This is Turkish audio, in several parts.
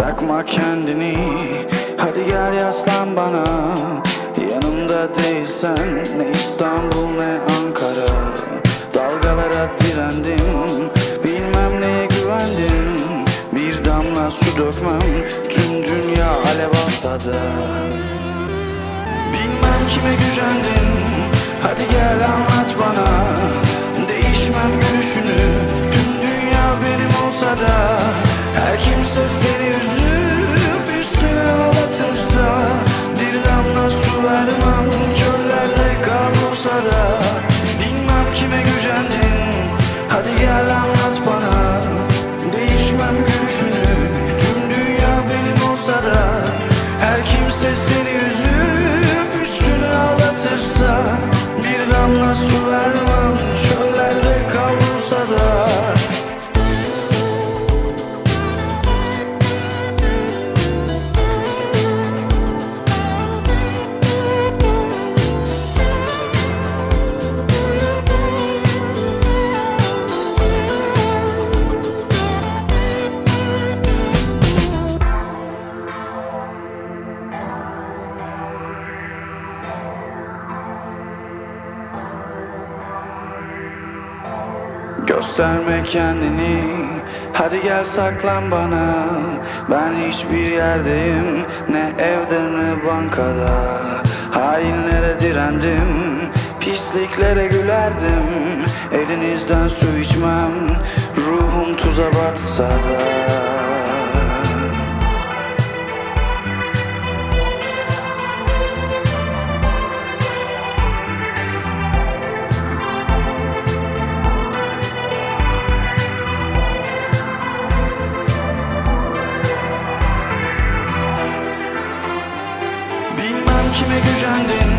Yakma kendini. Hadi gel yaslan bana. Yanımda değilsen Ne İstanbul ne Ankara. Dalgalara direndim. Bilmem neye güvendim. Bir damla su dökmem. Tüm dünya alev alsa da Bilmem kime gücendin Hadi gel anlat bana. Değişmem gülüşünü. Tüm dünya benim olsa da damla Gösterme kendini. Hadi gel saklan bana. Ben hiçbir yerdeyim. Ne evde ne bankada. Hainlere direndim. Pisliklere gülerdim. Elinizden su içmem. Ruhum tuza batsa da gücendin.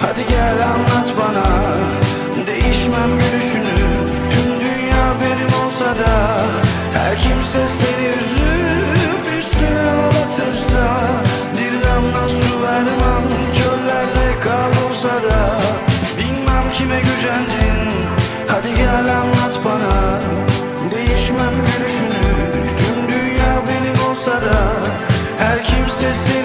Hadi gel anlat bana. Değişmem gülüşünü. Tüm dünya benim olsa da Her kimse seni üzüp üstüne ağlatırsa Bir damla su vermem çöllerde kavrulsa da. Bilmem kime gücendin. Hadi gel anlat bana. Değişmem gülüşünü. Tüm dünya benim olsa da Her kimse seni